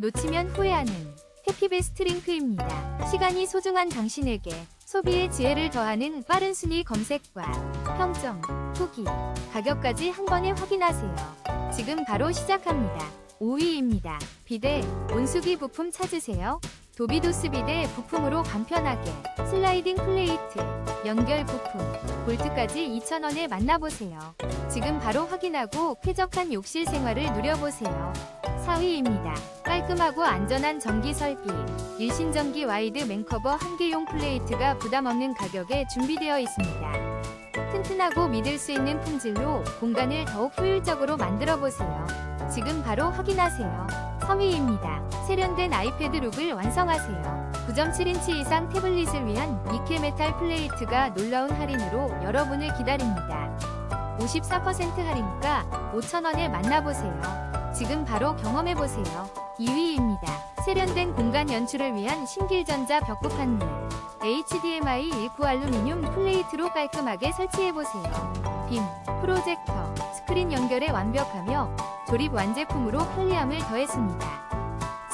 놓치면 후회하는 해피베스트 링크입니다. 시간이 소중한 당신에게 소비의 지혜를 더하는 빠른 순위 검색과 평점, 후기, 가격까지 한 번에 확인하세요. 지금 바로 시작합니다. 5위입니다. 비데, 온수기 부품 찾으세요. 도비도스 비데 부품으로 간편하게 슬라이딩 플레이트, 연결 부품, 볼트까지 2,000원에 만나보세요. 지금 바로 확인하고 쾌적한 욕실 생활을 누려보세요. 4위입니다. 깔끔하고 안전한 전기 설비. 일신전기 와이드 맨커버 한 개용 플레이트가 부담 없는 가격에 준비되어 있습니다. 튼튼하고 믿을 수 있는 품질로 공간을 더욱 효율적으로 만들어 보세요. 지금 바로 확인하세요. 3위입니다. 세련된 아이패드 룩을 완성하세요. 9.7인치 이상 태블릿을 위한 니켈 메탈 플레이트가 놀라운 할인으로 여러분을 기다립니다. 54% 할인가 5,000원에 만나보세요. 지금 바로 경험해보세요. 2위입니다. 세련된 공간 연출을 위한 신길전자 벽구 판넬. HDMI 19 알루미늄 플레이트로 깔끔하게 설치해보세요. 빔, 프로젝터, 스크린 연결에 완벽하며 조립 완제품으로 편리함을 더했습니다.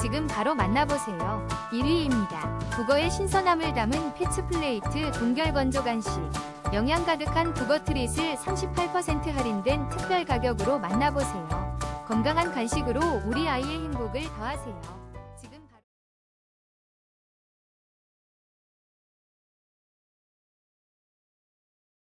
지금 바로 만나보세요. 1위입니다. 국어의 신선함을 담은 패츠 플레이트 동결 건조 간식. 영양 가득한 국어 트릿을 38% 할인된 특별 가격으로 만나보세요. 건강한 간식으로 우리 아이의 행복을 더하세요.